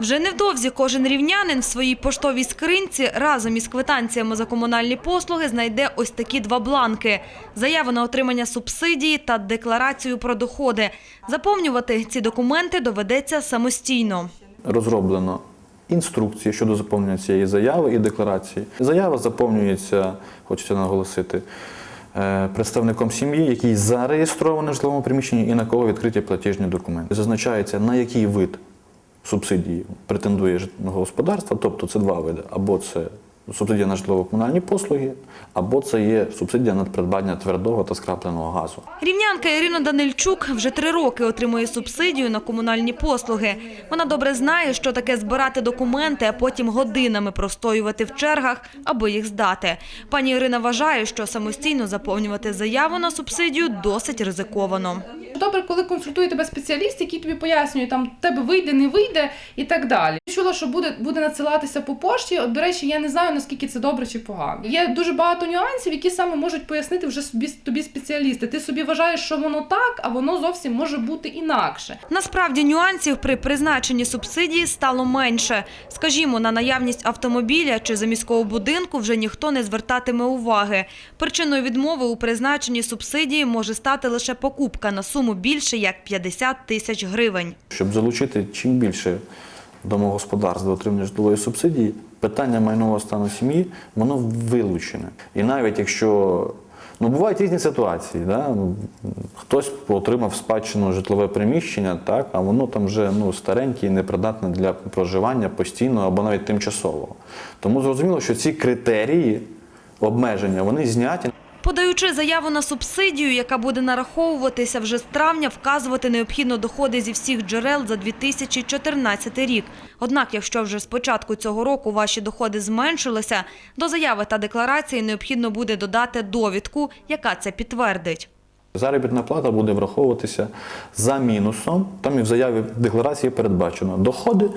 Вже невдовзі кожен рівнянин в своїй поштовій скринці разом із квитанціями за комунальні послуги знайде ось такі два бланки – заяву на отримання субсидії та декларацію про доходи. Заповнювати ці документи доведеться самостійно. розроблено інструкції щодо заповнення цієї заяви і декларації. Заява заповнюється, хочеться наголосити, е, представником сім'ї, який зареєстрований в житловому приміщенні і на кого відкриті платіжні документи. Зазначається, на який вид субсидії претендує господарство, тобто це два види. Або це субсидія на житлово-комунальні послуги, або це є субсидія на придбання твердого та скрапленого газу. Рівнянка Ірина Данильчук вже три роки отримує субсидію на комунальні послуги. Вона добре знає, що таке збирати документи, а потім годинами простоювати в чергах, аби їх здати. Пані Ірина вважає, що самостійно заповнювати заяву на субсидію досить ризиковано. Добре, коли консультує тебе спеціаліст, який тобі пояснює, там тебе вийде, не вийде і так далі. Чула, що буде, буде надсилатися по пошті. От, до речі, я не знаю наскільки це добре чи погано. Є дуже багато нюансів, які саме можуть пояснити вже собі тобі спеціалісти. Ти собі вважаєш, що воно так, а воно зовсім може бути інакше. Насправді нюансів при призначенні субсидії стало менше. Скажімо, на наявність автомобіля чи заміського будинку вже ніхто не звертатиме уваги. Причиною відмови у призначенні субсидії може стати лише покупка на суму більше як 50 тисяч гривень. Щоб залучити чим більше домогосподарств до отримання житлової субсидії, питання майнового стану сім'ї воно вилучене. І навіть якщо ну бувають різні ситуації, да? ну, хтось отримав спадщину житлове приміщення, так, а воно там вже ну, стареньке і непридатне для проживання постійно або навіть тимчасово. Тому зрозуміло, що ці критерії обмеження вони зняті. Подаючи заяву на субсидію, яка буде нараховуватися вже з травня, вказувати необхідно доходи зі всіх джерел за 2014 рік. Однак, якщо вже з початку цього року ваші доходи зменшилися, до заяви та декларації необхідно буде додати довідку, яка це підтвердить. Заробітна плата буде враховуватися за мінусом. Там і в заяві декларації передбачено доходи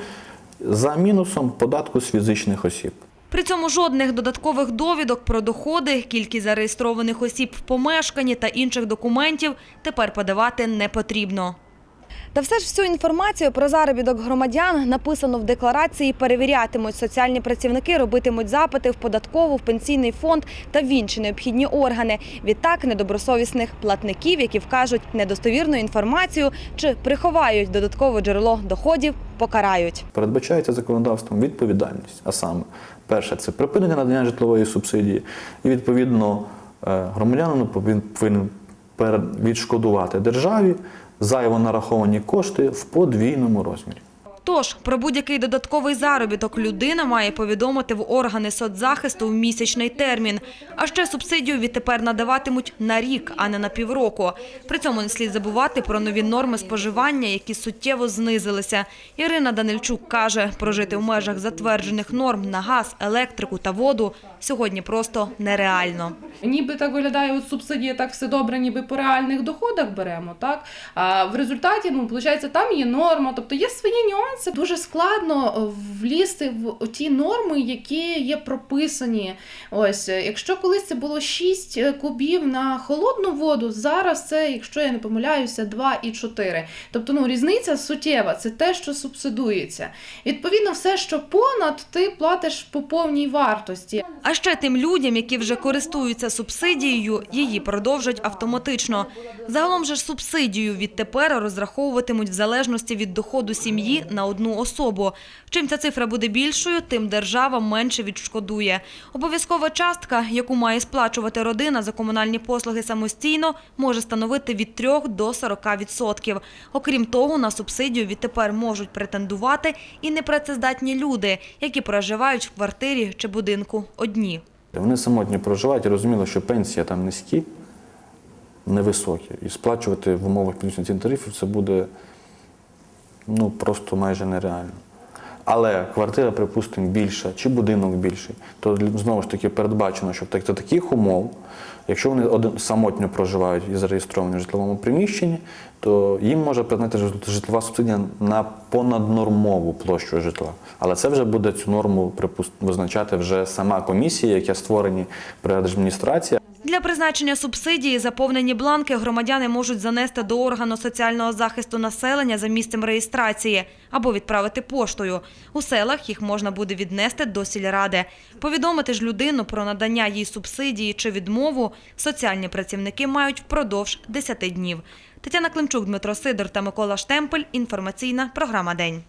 за мінусом податку з фізичних осіб. При цьому жодних додаткових довідок про доходи, кількість зареєстрованих осіб в помешканні та інших документів тепер подавати не потрібно. Та все ж всю інформацію про заробіток громадян написано в декларації, перевірятимуть соціальні працівники, робитимуть запити в податкову, в пенсійний фонд та в інші необхідні органи. Відтак недобросовісних платників, які вкажуть недостовірну інформацію чи приховають додаткове джерело доходів, покарають. Передбачається законодавством відповідальність. А саме, перше, це припинення надання житлової субсидії, і відповідно е, громадянину повин- повинен відшкодувати державі зайво нараховані кошти в подвійному розмірі. Тож про будь-який додатковий заробіток людина має повідомити в органи соцзахисту в місячний термін. А ще субсидію відтепер надаватимуть на рік, а не на півроку. При цьому не слід забувати про нові норми споживання, які суттєво знизилися. Ірина Данильчук каже, прожити в межах затверджених норм на газ, електрику та воду сьогодні просто нереально. Ніби так виглядає от субсидія, так все добре, ніби по реальних доходах беремо, так? А в результаті, ну, виходить, там є норма, тобто є свої нюанси. Дуже складно е, влізти в ті норми, які є прописані. Ось, е, якщо колись це було 6 кубів на холодну воду, зараз це, якщо я не помиляюся, 2,4. Тобто, ну, різниця суттєва, це те, що субсидується. Відповідно, все, що понад, ти платиш по повній вартості. А ще тим людям, які вже користуються субсидією, її продовжать автоматично. Загалом же ж субсидію відтепер розраховуватимуть в залежності від доходу сім'ї на одну особу. Чим ця цифра буде більшою, тим держава менше відшкодує. Обов'язкова частка, яку має сплачувати родина за комунальні послуги самостійно, може становити від 3 до 40%. Окрім того, на субсидію відтепер можуть претендувати і непрацездатні люди, які проживають в квартирі чи будинку одні. Вони самотні проживають і розуміли, що пенсія там низькі, невисокі. І сплачувати в умовах підвищення тарифів це буде ну, просто майже нереально. Але квартира, припустимо, більша чи будинок більший, то знову ж таки передбачено, що в таких умов, якщо вони один, самотньо проживають і зареєстровані в житловому приміщенні, то їм може признати житлова субсидія на понаднормову площу житла. Але це вже буде цю норму припуст, визначати вже сама комісія, яка створені при адміністрації. Для призначення субсидії заповнені бланки громадяни можуть занести до органу соціального захисту населення за місцем реєстрації або відправити поштою. У селах їх можна буде віднести до сільради. Повідомити ж людину про надання їй субсидії чи відмову соціальні працівники мають впродовж 10 днів. Тетяна Климчук, Дмитро Сидор та Микола Штемпель. Інформаційна програма День.